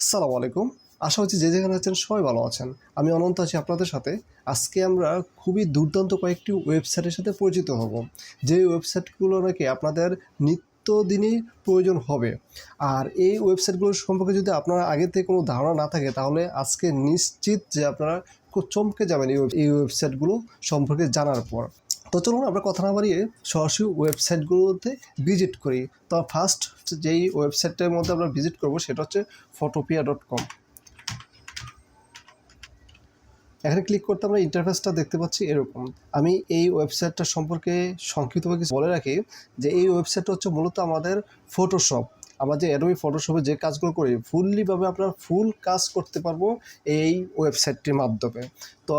আসসালামু আলাইকুম। আশা হচ্ছে যে যেখানে আছেন সবাই ভালো আছেন। আমি অনন্ত আছি আপনাদের সাথে। আজকে আমরা খুবই দুর্দান্ত কয়েকটি ওয়েবসাইটের সাথে পরিচিত হব। যে ওয়েবসাইটগুলো নাকি আপনাদের নিত্যদিনই প্রয়োজন হবে। আর এই ওয়েবসাইটগুলো সম্পর্কে যদি আপনারা আগে থেকে কোনো ধারণা না থাকে, তাহলে আজকে নিশ্চিত যে আপনারা চমকে যাবেন এই ওয়েবসাইটগুলো সম্পর্কে জানার পর। তো চলুন আমরা কথা না বাড়িয়ে সরাসরি ওয়েবসাইটগুলোতে ভিজিট করি। তো ফার্স্ট যেই ওয়েবসাইটটার মধ্যে আমরা ভিজিট করব সেটা হচ্ছে ফটোপিয়া ডট কম এখানে ক্লিক করতে আমরা ইন্টারফেসটা দেখতে পাচ্ছি এরকম। আমি এই ওয়েবসাইটটা সম্পর্কে সংক্ষিপ্তভাবে বলে রাখি যে এই ওয়েবসাইটটা হচ্ছে মূলত আমাদের ফটোশপ আমরা যে অ্যাডোবি ফটোশপে যে কাজগুলো করি ফুললিভাবে আপনার ফুল কাজ করতে পারব এই ওয়েবসাইটটির মাধ্যমে। তো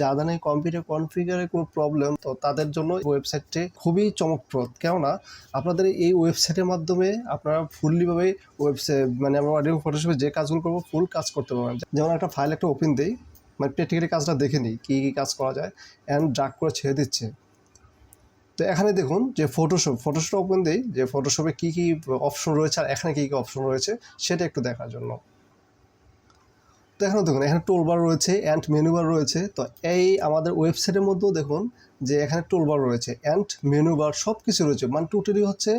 যাদের নেই কম্পিউটার কনফিগারে কোনো প্রবলেম তো তাদের জন্য ওয়েবসাইটটি খুবই চমকপ্রদ। কেননা, আপনাদের এই ওয়েবসাইটের মাধ্যমে আপনারা ফুললিভাবে ওয়েবসাইট মানে আমরা অ্যাডোবি ফটোশপে যে কাজগুলো করব ফুল কাজ করতে পারবেন। যেমন একটা ফাইল একটা ওপেন দিই মানে প্র্যাকটিক্যালি কাজটা দেখে নিই, কী কী কাজ করা যায় অ্যান্ড ড্রাগ করে ছেড়ে দিচ্ছে। তো এখানে দেখুন যে ফটোশপ ফটোশপ ওপেন দিই, যে ফটোশপে কী কী অপশন রয়েছে আর এখানে কী কী অপশন রয়েছে সেটা একটু দেখার জন্য। তো এখানে দেখুন, এখানে টোলবার রয়েছে অ্যান্ড মেনুবার রয়েছে। তো এই আমাদের ওয়েবসাইটের মধ্যেও দেখুন যে এখানে টোলবার রয়েছে অ্যান্ড মেনু বার সব কিছু রয়েছে। মানে টোটালি হচ্ছে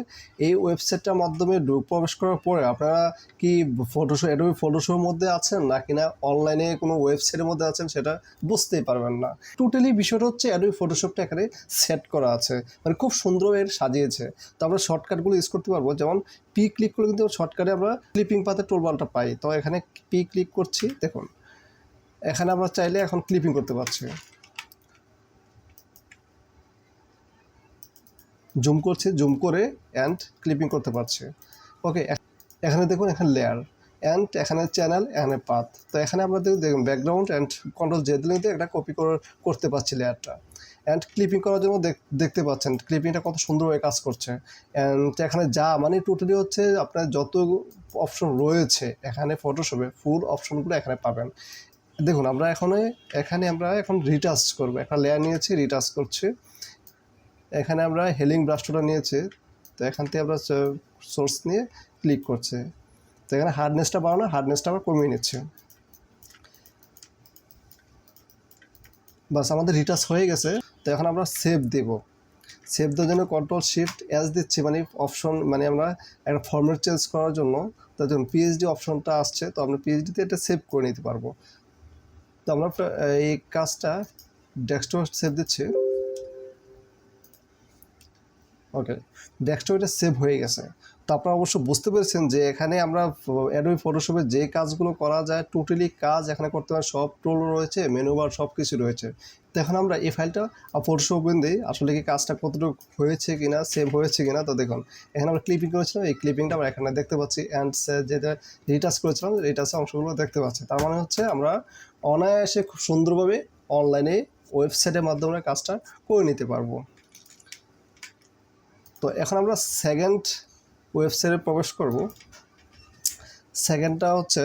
এই ওয়েবসাইটটার মাধ্যমে প্রবেশ করার পরে আপনারা কি ফটোশপ অ্যাডোবি ফটোশোর মধ্যে আছেন না কিনা অনলাইনে কোনো ওয়েবসাইটের মধ্যে আছেন সেটা বুঝতেই পারবেন না। টোটালি বিষয়টা হচ্ছে অ্যাডোবি ফটোশপটা এখানে সেট করা আছে। মানে খুব সুন্দরভাবে সাজিয়েছে। তো আমরা শর্টকাটগুলো ইউজ করতে পারব। যেমন পি ক্লিক করলে কিন্তু শর্টকাটে আমরা ক্লিপিং পাতে টোলবারটা পাই। তো এখানে পি ক্লিক করছি, দেখুন। এখানে আমরা চাইলে এখন ক্লিপিং করতে পারছি। জুম করছে, জুম করে অ্যান্ড ক্লিপিং করতে পারছে। ওকে এখানে দেখুন, এখানে লেয়ার অ্যান্ড এখানে চ্যানেল এখানে পাথ তো এখানে আমরা দেখুন ব্যাকগ্রাউন্ড অ্যান্ড কন্ট্রোল জে দিলে একটা কপি করতে পারছি লেয়ারটা অ্যান্ড ক্লিপিং করার জন্য দেখ- দেখতে পাচ্ছেন ক্লিপিংটা কত সুন্দরভাবে কাজ করছে। অ্যান্ড এখানে যা মানে টোটালি হচ্ছে, আপনার যত অপশন রয়েছে, এখানে ফটোশপে ফুল অপশনগুলো এখানে পাবেন। দেখুন, আমরা এখানে এখানে আমরা এখন রিটাচ করব। একটা লেয়ার নিয়েছি রিটাচ করছি। এখানে আমরা হেলিং ব্রাশটা নিয়েছি। তো এখান থেকে আমরা সোর্স নিয়ে ক্লিক করছে। তো এখানে হার্ডনেসটা বাড়ানো হার্ডনেসটা আবার কমিয়ে নিচ্ছে। বাস, আমাদের রিটাচ হয়ে গেছে। তো এখন আমরা সেভ দেব। সেভ দেওয়ার জন্য কন্ট্রোল শিফট এস দিচ্ছি মানে অপশন মানে আমরা একটা ফর্মেট চেঞ্জ করার জন্য। তার জন্য পিএইচডি অপশনটা আসছে, তো আমরা পিএইচডিতে এটা সেভ করে নিতে পারব। তো আমরা এই কাজটা ডেস্কটপ সেভ দিচ্ছি। ওকে ডেস্কটপে সেভ হয়ে গেছে। তো আপনারা অবশ্য বুঝতে পেরেছেন যে এখানে আমরা অ্যাডোবি ফটোশপে যে কাজগুলো করা যায় টোটালি কাজ এখানে করতে পারে সব টোল রয়েছে মেনু বার সব কিছু রয়েছে। তো এখন আমরা এই ফাইলটা ফটোশপ দিই, আসলে কি কাজটা কতটুকু হয়েছে কি না সেভ হয়েছে কিনা, তো দেখুন, এখানে আমরা ক্লিপিং করেছিলাম, এই ক্লিপিংটা আমরা এখানে দেখতে পাচ্ছি অ্যান্ড যেটা রিটাচ করেছিলাম রিটাচের অংশগুলো দেখতে পাচ্ছি। তার মানে হচ্ছে আমরা অনায়াসে খুব সুন্দরভাবে অনলাইনে ওয়েবসাইটের মাধ্যমে কাজটা করে নিতে পারব। তো এখন আমরা সেকেন্ড ওয়েবসাইটে প্রবেশ করব। সেকেন্ডটা হচ্ছে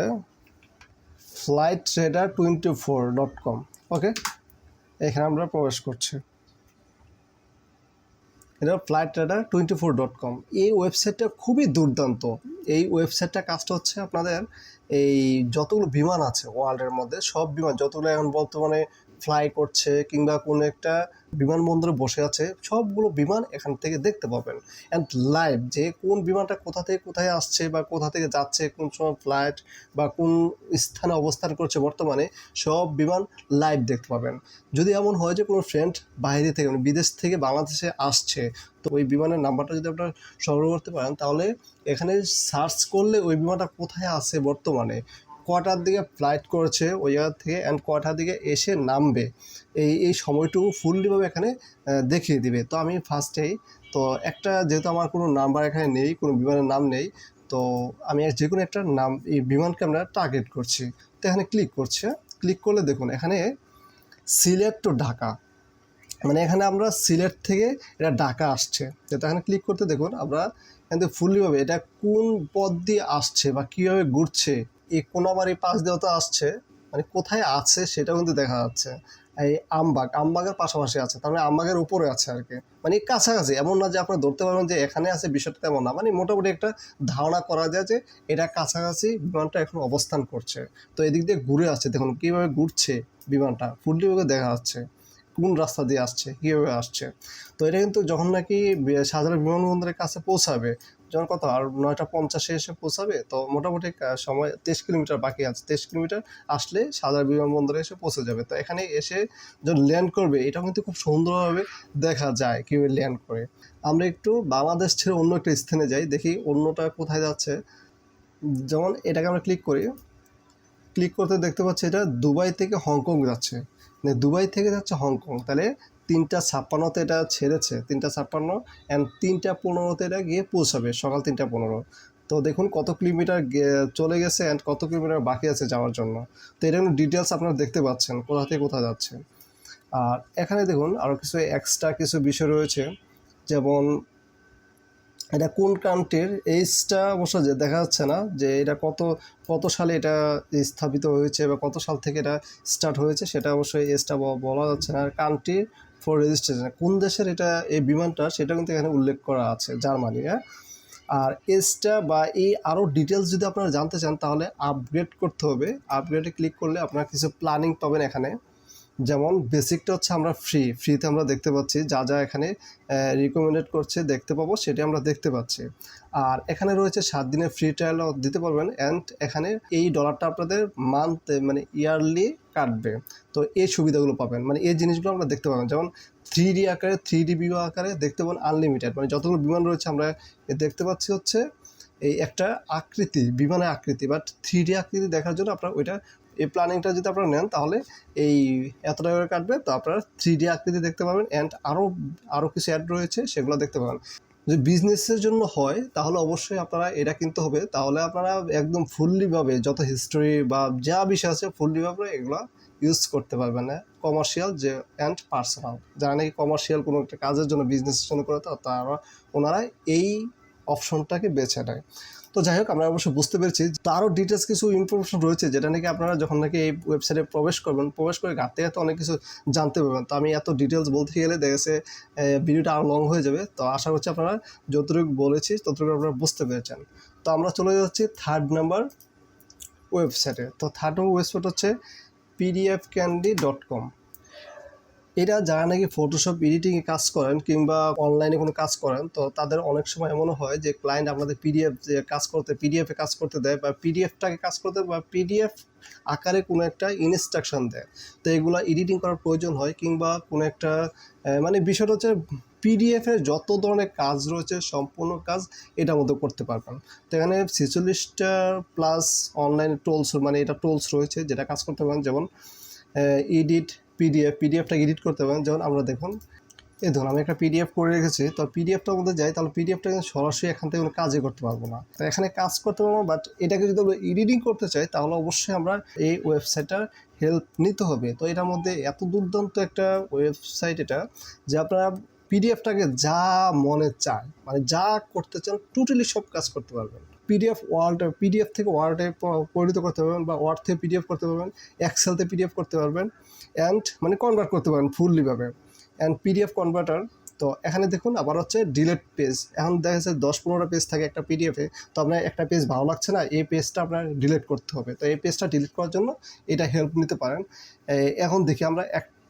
flight trader twenty four dot com okay এখানে আমরা প্রবেশ করছি। এটা flight trader twenty four dot com এই ওয়েবসাইটটা খুবই দুর্দান্ত। এই ওয়েবসাইটটা কাজটা হচ্ছে আপনাদের এই যতগুলো বিমান আছে ওয়ার্ল্ডের মধ্যে, সব বিমান, যতগুলো এখন বর্তমানে ফ্লাই করছে কিংবা কোনো একটা বিমানবন্দরে বসে আছে, সবগুলো বিমান এখান থেকে দেখতে পাবেন। অ্যান্ড লাইভ যে কোন বিমানটা কোথা থেকে কোথায় আসছে বা কোথা থেকে যাচ্ছে, কোন সময় ফ্লাইট বা কোন স্থানে অবস্থান করছে বর্তমানে, সব বিমান লাইভ দেখতে পাবেন। যদি এমন হয় যে কোনো ফ্রেন্ড বাইরে থেকে মানে বিদেশ থেকে বাংলাদেশে আসছে, তো ওই বিমানের নাম্বারটা যদি আপনারা সংগ্রহ করতে পারেন, তাহলে এখানে সার্চ করলে ওই বিমানটা কোথায় আছে বর্তমানে কটার দিকে ফ্লাইট করেছে ওই জায়গা থেকে অ্যান্ড কটার দিকে এসে নামবে। এই এই সময়টুকু ফুললিভাবে এখানে দেখিয়ে দিবে। তো আমি ফার্স্টেই তো একটা যেহেতু আমার কোনো নাম্বার এখানে নেই, কোনো বিমানের নাম নেই, তো আমি যে কোনো একটা নাম, এই বিমানকে আমরা টার্গেট করছি। তো এখানে ক্লিক করছে ক্লিক করলে দেখুন, এখানে সিলেট টু ঢাকা। মানে এখানে আমরা সিলেট থেকে এটা ঢাকা আসছে। তো এখানে ক্লিক করতে দেখুন, আমরা কিন্তু ফুললিভাবে এটা কোন পথ দিয়ে আসছে বা কীভাবে ঘুরছে এই কোনাবাড়ি পাশ দিয়েও তো আসছে। মানে কোথায় আছে সেটা কিন্তু দেখা যাচ্ছে। এই আমবাগ, আমবাগের পাশাপাশি আছে, তার মানে আমবাগের উপরে আছে আর কি। মানে কাছাকাছি, এমন না যে আপনি ধরতে পারবেন যে এখানে আছে বিষয়টা তেমন না। মানে মোটামুটি একটা ধারণা করা যায় যে এটা কাছাকাছি বিমানটা এখন অবস্থান করছে। তো এদিক দিয়ে ঘুরে আসছে, দেখুন কীভাবে ঘুরছে বিমানটা। ফুললিভাবে দেখা যাচ্ছে কোন রাস্তা দিয়ে আসছে, কীভাবে আসছে। তো এটা কিন্তু যখন নাকি শাহজালাল বিমানবন্দরের কাছে পৌঁছাবে যখন কত, আর নয়টা পঞ্চাশে এসে পৌঁছাবে, তো মোটামুটি সময় তেইশ কিলোমিটার বাকি আছে। তেইশ কিলোমিটার আসলে শাহজালাল বিমানবন্দরে এসে পৌঁছে যাবে। তো এখানে এসে যখন ল্যান্ড করবে এটা কিন্তু খুব সুন্দরভাবে দেখা যায় কীভাবে ল্যান্ড করে। আমরা একটু বাংলাদেশ ছেড়ে অন্য একটা স্থানে যাই, দেখি অন্যটা কোথায় যাচ্ছে। যেমন এটাকে আমরা ক্লিক করি ক্লিক করতে দেখতে পাচ্ছি এটা দুবাই থেকে হংকং যাচ্ছে। মানে দুবাই থেকে যাচ্ছে হংকং। তাহলে তিনটা ছাপ্পান্নতে এটা ছেড়েছে, তিনটা ছাপ্পান্ন অ্যান্ড তিনটা পনেরোতে এটা গিয়ে পৌঁছাবে, সকাল তিনটা পনেরো। তো দেখুন কত কিলোমিটার চলে গেছে অ্যান্ড কত কিলোমিটার বাকি আছে যাওয়ার জন্য। তো এটা ডিটেলস আপনারা দেখতে পাচ্ছেন, কোথা থেকে কোথা যাচ্ছে। আর এখানে দেখুন আরও কিছু এক্সট্রা কিছু বিষয় রয়েছে, যেমন এটা কোন কান্ট্রির এইজটা অবশ্য যে দেখা যাচ্ছে না যে এটা কত কত সালে এটা স্থাপিত হয়েছে বা কত সাল থেকে এটা স্টার্ট হয়েছে, সেটা অবশ্যই এজটা বলা যাচ্ছে না। আর কান্ট্রি ফর রেজিস্ট্রেশন। কোন দেশের এটা, এই বিমানটা, সেটা কিন্তু এখানে উল্লেখ করা আছে, জার্মানি হ্যাঁ? আর এসটা বা এই আরও ডিটেলস যদি আপনারা জানতে চান, তাহলে আপগ্রেড করতে হবে। আপগ্রেডে ক্লিক করলে আপনারা কিছু প্ল্যানিং পাবেন এখানে। যেমন বেসিকটা হচ্ছে আমরা ফ্রি। ফ্রিতে আমরা দেখতে পাচ্ছি, যা যা এখানে রিকমেন্ডেড করছে, দেখতে পাবো, সেটা আমরা দেখতে পাচ্ছি। আর এখানে রয়েছে সাত দিনের ফ্রি ট্রায়ালও দিতে পারবেন। অ্যান্ড এখানে এই ডলারটা আপনাদের মান্থ মানে ইয়ারলি কাটবে। তো এই সুবিধাগুলো পাবেন। মানে এই জিনিসগুলো আমরা দেখতে পাবেন। যেমন থ্রি ডি আকারে থ্রি ডি ভিউ আকারে দেখতে পাবেন আনলিমিটেড মানে যতগুলো বিমান রয়েছে আমরা দেখতে পাচ্ছি হচ্ছে এই একটা আকৃতি, বিমানের আকৃতি। বাট থ্রি ডি আকৃতি দেখার জন্য আপনার ওইটা, এই প্ল্যানিংটা যদি আপনারা নেন তাহলে এই এত টাকা কাটবে। তো আপনারা থ্রি ডি আকৃতি দেখতে পাবেন। অ্যান্ড আরও আরও কিছু অ্যাড রয়েছে, সেগুলো দেখতে পাবেন। যদি বিজনেসের জন্য হয়, তাহলে অবশ্যই আপনারা এটা কিনতে হবে। তাহলে আপনারা একদম ফুল্লিভাবে যত হিস্টোরি বা যা বিষয় আছে ফুল্লিভাবে এগুলো ইউজ করতে পারবেন। না কমার্শিয়াল যে অ্যান্ড পার্সোনাল যারা নাকি কমার্শিয়াল কোনো একটা কাজের জন্য বিজনেসের জন্য করে তারা ওনারা এই অপশনটাকে বেছে নেয়। তো যাই হোক, আমরা অবশ্যই বুঝতে পেরেছি তারও ডিটেলস কিছু ইনফরমেশন রয়েছে, যেটা নাকি আপনারা যখন নাকি এই ওয়েবসাইটে প্রবেশ করবেন, প্রবেশ করে ঘাটতে ঘাটতে অনেক কিছু জানতে পারবেন। তো আমি এত ডিটেলস বলতে গেলে দেখেছে ভিডিওটা আরও লং হয়ে যাবে। তো আশা করছি আপনারা যতটুকু বলেছি, ততটুকু আপনারা বুঝতে পেরেছেন। তো আমরা চলে যাচ্ছি থার্ড নাম্বার ওয়েবসাইটে তো থার্ড নম্বর ওয়েবসাইট হচ্ছে পিডিএফ ক্যান্ডি ডট কম এটা যারা নাকি ফটোশপ এডিটিংয়ে কাজ করেন কিংবা অনলাইনে কোনো কাজ করেন, তো তাদের অনেক সময় এমনও হয় যে ক্লায়েন্ট আপনাদের পিডিএফ যে কাজ করতে পিডিএফে কাজ করতে দেয় বা পিডিএফটাকে কাজ করতে বা পিডিএফ আকারে কোনো একটা ইনস্ট্রাকশন দেয়। তো এগুলো এডিটিং করার প্রয়োজন হয় কিংবা কোনো একটা মানে বিষয়টা হচ্ছে পিডিএফের যত ধরনের কাজ রয়েছে, সম্পূর্ণ কাজ এটার মধ্যে করতে পারবেন। তো এখানে ছেচল্লিশটা প্লাস অনলাইন টোলস মানে এটা টোলস রয়েছে যেটা কাজ করতে পারেন। যেমন এডিট পিডিএফ পিডিএফটা এডিট করতে পারেন। যেমন আমরা দেখুন, এই ধরুন আমি একটা পিডিএফ করে রেখেছি, তো পিডিএফটার মধ্যে যাই, তাহলে পিডিএফটা কিন্তু সরাসরি এখান থেকে কোনো কাজই করতে পারব না। তো এখানে কাজ করতে পারব বাট এটাকে যদি আমরা এডিটিং করতে চাই, তাহলে অবশ্যই আমরা এই ওয়েবসাইটটার হেল্প নিতে হবে। তো এটার মধ্যে এত দুর্দান্ত একটা ওয়েবসাইট এটা, যে আপনারা পিডিএফটাকে যা মনে চায় মানে যা করতে চান টোটালি সব কাজ করতে পারবেন। পিডিএফ ওয়ার্ল্ড পিডিএফ থেকে ওয়ার্ডে পরিণত করতে পারবেন বা ওয়ার্ড থেকে পিডিএফ করতে পারবেন এক্সেলতে পিডিএফ করতে পারবেন অ্যান্ড মানে কনভার্ট করতে পারবেন ফুললিভাবে অ্যান্ড পিডিএফ কনভার্টার তো এখানে দেখুন আবার হচ্ছে ডিলেট পেজ এখন দেখা যাচ্ছে দশ পনেরোটা পেজ থাকে একটা পিডিএফে তো আপনার একটা পেজ ভালো লাগছে না, এই পেজটা আপনার ডিলিট করতে হবে। তো এই পেজটা ডিলিট করার জন্য এটা হেল্প নিতে পারেন। এখন দেখি আমরা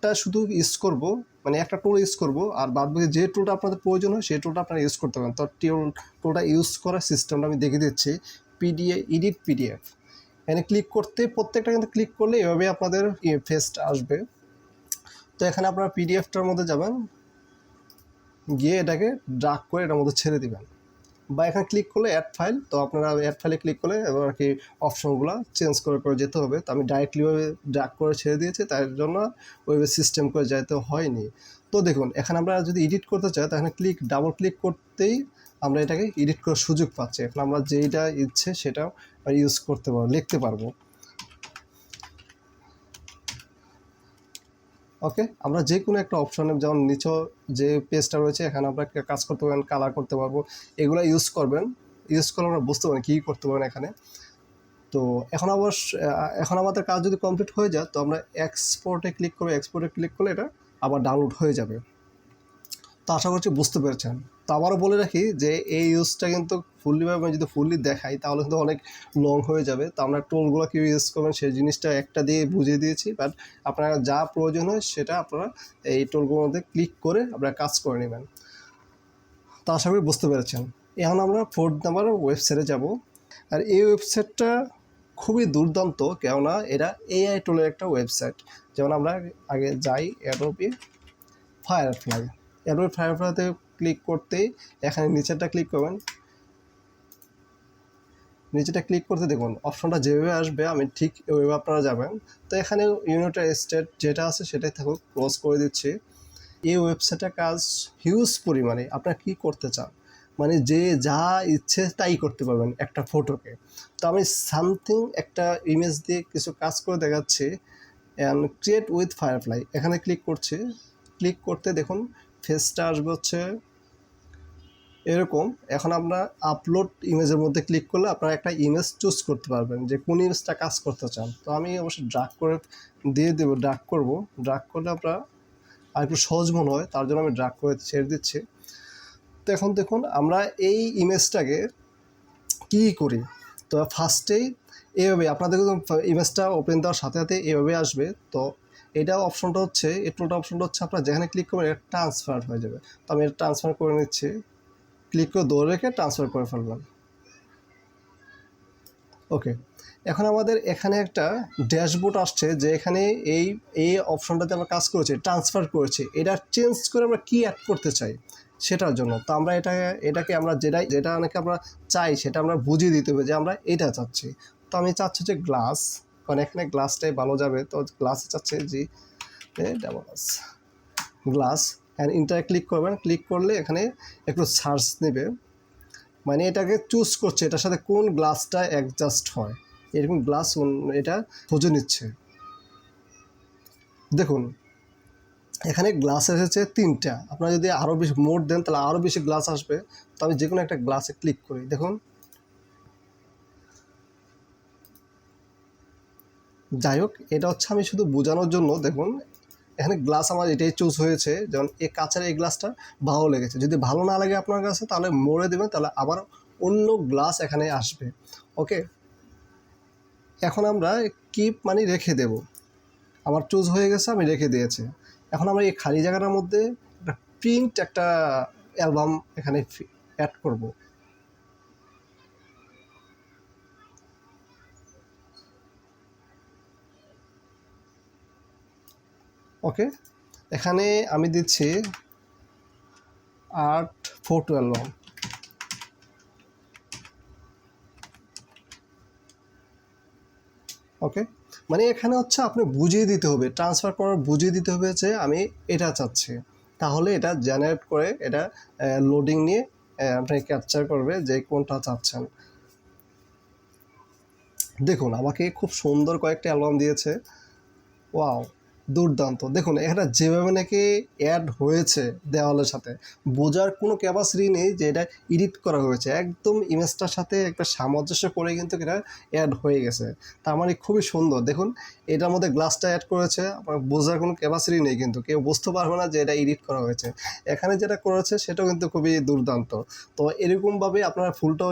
একটা শুধু ইউজ করব মানে একটা টুল ইউজ করব, আর বাদ বাকি যে টুলটা আপনাদের প্রয়োজন হয়, সেই টুলটা আপনারা ইউজ করতে পারেন। তো টিউল টুলটা ইউজ করার সিস্টেমটা আমি দেখিয়ে দিচ্ছি পিডিএ এডিট পিডিএফ এখানে ক্লিক করতে, প্রত্যেকটা কিন্তু ক্লিক করলে এভাবে আপনাদের ফেসটা আসবে। তো এখানে আপনারা পিডিএফটার মধ্যে যাবেন, গিয়ে এটাকে ড্রাগ করে এটার মধ্যে ছেড়ে দিবেন। বা এখানে ক্লিক করলে অ্যাড ফাইল তো আপনারা অ্যাড ফাইলে ক্লিক করলে এবার আর কি অপশনগুলো চেঞ্জ করে করে যেতে হবে। তো আমি ডাইরেক্টলি ওই ড্রাগ করে ছেড়ে দিয়েছি তার জন্য ওয়েবে সিস্টেম করে যেতে হয়নি। তো দেখুন, এখানে আমরা যদি এডিট করতে চাই, তাহলে ক্লিক ডাবল ক্লিক করতেই আমরা এটাকে এডিট করার সুযোগ পাচ্ছি। এখন আমরা যেইটা ইচ্ছে সেটা ইউজ করতে পারব লিখতে পারব। ওকে আমরা যে কোনো একটা অপশনে যেমন নিচে যে পেজটা রয়েছে, এখানে আমরা কাজ করতে পারবেন কালার করতে পারব। এগুলো ইউজ করবেন। ইউজ করলে আমরা বুঝতে পারেন কী করতে পারেন এখানে। তো এখন আবার এখন আমাদের কাজ যদি কমপ্লিট হয়ে যায়, তো আমরা এক্সপোর্টে ক্লিক করব। এক্সপোর্টে ক্লিক করলে এটা আবার ডাউনলোড হয়ে যাবে। তো আশা করছি বুঝতে পেরেছেন। তো আবারও বলে রাখি যে এই ইউজটা কিন্তু ফুললিভাবে আমি যদি ফুললি দেখাই, তাহলে কিন্তু অনেক লং হয়ে যাবে। তো আমরা টোলগুলো কী ইউজ করবেন, সেই জিনিসটা একটা দিয়ে বুঝিয়ে দিয়েছি। বাট আপনারা যা প্রয়োজন হয়, সেটা আপনারা এই টোলগুলোর মধ্যে ক্লিক করে আপনারা কাজ করে নেবেন। তো আশা করি বুঝতে পেরেছেন। এখন আমরা ফোর্থ নাম্বার ওয়েবসাইটে যাব। আর এই ওয়েবসাইটটা খুবই দুর্দান্ত, কেননা এটা এআই টোলের একটা ওয়েবসাইট যেমন আমরা আগে যাই অ্যাডোবি ফায়ারফ্লাই অ্যাডোবি ফায়ারফ্লাইতে ক্লিক করতেই এখানে নিচেরটা ক্লিক করবেন। নিচেটা ক্লিক করতে দেখুন অপশনটা যেভাবে আসবে, আমি ঠিক ওইভাবে আপনারা যাবেন। তো এখানে ইউনাইটেড স্টেট যেটা আছে সেটাই থাকুক ক্লোজ করে দিচ্ছি। এই ওয়েবসাইটের কাজ হিউজ পরিমাণে, আপনারা কী করতে চান? মানে যে যা ইচ্ছে তাই করতে পারবেন একটা ফটোকে তো আমি সামথিং একটা ইমেজ দিয়ে কিছু কাজ করে দেখাচ্ছি অ্যান্ড ক্রিয়েট উইথ ফায়ারফ্লাই এখানে ক্লিক করছি ক্লিক করতে দেখুন ফেসটা আসবে হচ্ছে এরকম, এখন আমরা আপলোড ইমেজের মধ্যে ক্লিক করলে আপনারা একটা ইমেজ চুজ করতে পারবেন যে কোন ইমেজটা কাজ করতে চান। তো আমি অবশ্যই ড্রাগ করে দিয়ে দেবো ড্রাগ করব। ড্রাগ করলে আপনারা আর একটু সহজ মনে হয়, তার জন্য আমি ড্রাগ করে ছেড়ে দিচ্ছি। তো এখন দেখুন, আমরা এই ইমেজটাকে কী করি? তো ফার্স্টেই এভাবে, আপনাদের ইমেজটা ওপেন দেওয়ার সাথে সাথে এভাবে আসবে। তো এটা অপশনটা হচ্ছে, এই টোটা অপশনটা হচ্ছে আপনার যেখানে ক্লিক করবেন, এটা ট্রান্সফার হয়ে যাবে। তো আমি এটা ট্রান্সফার করে নিচ্ছি। ক্লিক করে দৌড়ে রেখে ট্রান্সফার করে ফেললাম। ওকে এখন আমাদের এখানে একটা ড্যাশবোর্ড আসছে যে এখানে এই এই অপশনটাতে আমরা কাজ করেছি ট্রান্সফার করেছি। এটা চেঞ্জ করে আমরা কি অ্যাড করতে চাই সেটার জন্য। তো আমরা এটা, এটাকে আমরা যেটাই, যেটা অনেকে আমরা চাই সেটা আমরা বুঝিয়ে দিতে হবে যে আমরা এটা চাচ্ছি। তো আমি চাচ্ছি যে গ্লাস কারণ এখানে গ্লাসটাই ভালো যাবে। তো গ্লাসে চাচ্ছে G doubles glass and enter click করবেন। ক্লিক করলে এখানে একটু সার্চ নেবে। মানে এটাকে চুজ করছে, এটার সাথে কোন গ্লাসটা অ্যাডজাস্ট হয়। এরকম গ্লাস এটা খুঁজে নিচ্ছে। দেখুন, এখানে গ্লাস এসেছে তিনটা। আপনারা যদি আরও বেশি মোট দেন, তাহলে আরও বেশি গ্লাস আসবে। তো আমি যে কোনো একটা গ্লাসে ক্লিক করি। দেখুন, যাই হোক, এটা হচ্ছে আমি শুধু বোঝানোর জন্য। দেখুন এখানে গ্লাস আমার এটাই চুজ হয়েছে, যেমন এই কাঁচের এই গ্লাসটা ভালো লেগেছে। যদি ভালো না লাগে আপনার কাছে, তাহলে মরে দেবেন, তাহলে আবার অন্য গ্লাস এখানে আসবে। ওকে এখন আমরা কিপ মানে রেখে দেব। আমার চুজ হয়ে গেছে, আমি রেখে দিয়েছি। এখন আমরা এই খালি জায়গাটার মধ্যে একটা প্রিন্ট একটা অ্যালবাম এখানে অ্যাড করব। ওকে? এখানে আমি দিচ্ছি আর্ট ফোটো অ্যালবাম ওকে? মানে এখানে হচ্ছে আপনি বুঝিয়ে দিতে হবে ট্রান্সফার করার বুঝিয়ে দিতে হবে যে আমি এটা চাচ্ছি। তাহলে এটা জেনারেট করে এটা লোডিং নিয়ে আপনি ক্যাপচার করবে যে কোনটা চাচ্ছেন। দেখুন, আমাকে খুব সুন্দর কয়েকটা অ্যালবাম দিয়েছে। ওয়াও! দুর্দান্ত। দেখুন, এখানে যেভাবে নাকি অ্যাড হয়েছে দেওয়ালের সাথে, বোঝার কোনো ক্যাপাসিটি নেই যে এটা এডিট করা হয়েছে। একদম ইমেজটার সাথে একটা সামঞ্জস্য করে কিন্তু এটা অ্যাড হয়ে গেছে। তার মানে খুবই সুন্দর। দেখুন, এটার মধ্যে গ্লাসটা অ্যাড করেছে আমার বোঝার কোনো ক্যাপাসিটি নেই কিন্তু। কেউ বুঝতে পারবে না যে এটা এডিট করা হয়েছে। এখানে যেটা করেছে, সেটাও কিন্তু খুবই দুর্দান্ত। তো এরকমভাবে আপনারা ফুলটাও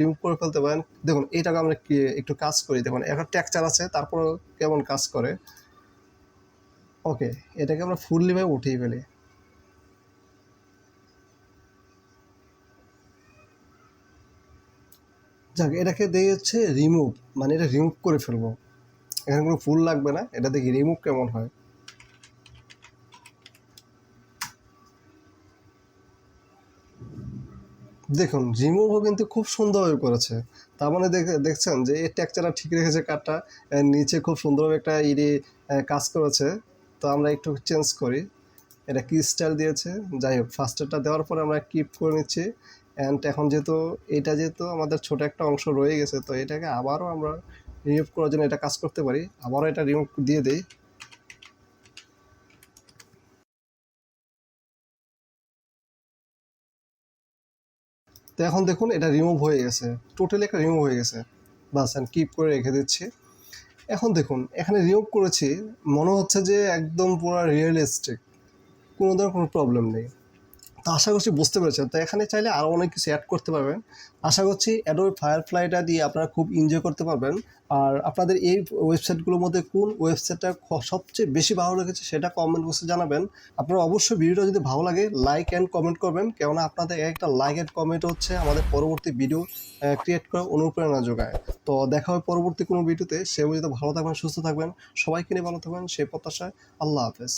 রিমুভ করে ফেলতে পারেন। দেখুন, এটাকে আমরা একটু কাজ করি। দেখুন, এখন টেক্সচার আছে তারপর কেমন কাজ করে। ওকে, এটাকে আমরা ফুললিভাবে উঠিয়ে ফেলি। যাক, এটাকে দিয়ে হচ্ছে রিমুভ মানে এটা রিমুভ করে ফেলব। এখানে কোনো ফুল লাগবে না, এটা দেখি রিমুভ কেমন হয়। দেখুন রিমুভও কিন্তু খুব সুন্দরভাবে করেছে। তার মানে দেখছেন যে এই টেক্সচারটা ঠিক রেখেছে কাঠটা নিচে খুব সুন্দরভাবে একটা ইডি কাজ করেছে। তো আমরা একটু চেঞ্জ করি। এটা কি স্টাইল দিয়েছে। যাই হোক ফার্স্টেরটা দেওয়ার পরে আমরা কিপ করে নিচ্ছি। অ্যান্ড এখন যেহেতু, এটা যেহেতু আমাদের ছোট একটা অংশ রয়ে গেছে, তো এটাকে আবারও আমরা রিমুভ করার জন্য এটা কাজ করতে পারি। আবারও এটা রিমুভ দিয়ে দিই। তো এখন দেখুন, এটা রিমুভ হয়ে গেছে। টোটালি একটা রিমুভ হয়ে গেছে। বাস অ্যান্ড কিপ করে রেখে দিচ্ছি। এখন দেখুন, এখানে রিওপ করেছি, মনে হচ্ছে যে একদম পুরো রিয়েলিস্টিক কোনো ধরনের কোনো প্রবলেম নেই। তো আশা করছি বুঝতে পেরেছেন। তো এখানে চাইলে আরও অনেক কিছু অ্যাড করতে পারবেন। আশা করছি অ্যাডোবি ফায়ারফ্লাইটা দিয়ে আপনারা খুব এনজয় করতে পারবেন। আর আপনাদের এই ওয়েবসাইটগুলোর মধ্যে কোন ওয়েবসাইটটা সবচেয়ে বেশি ভালো লেগেছে সেটা কমেন্ট বক্সে জানাবেন। আপনারা অবশ্যই ভিডিওটা যদি ভালো লাগে লাইক অ্যান্ড কমেন্ট করবেন। কেননা আপনাদের একটা লাইক অ্যান্ড কমেন্ট হচ্ছে আমাদের পরবর্তী ভিডিও ক্রিয়েট করার অনুপ্রেরণা যোগায়। তো দেখা হবে পরবর্তী কোনো ভিডিওতে সে পর্যন্ত ভালো থাকবেন, সুস্থ থাকবেন। সবাইকে নিয়ে ভালো থাকবেন। সেই প্রত্যাশায় আল্লাহ হাফেজ।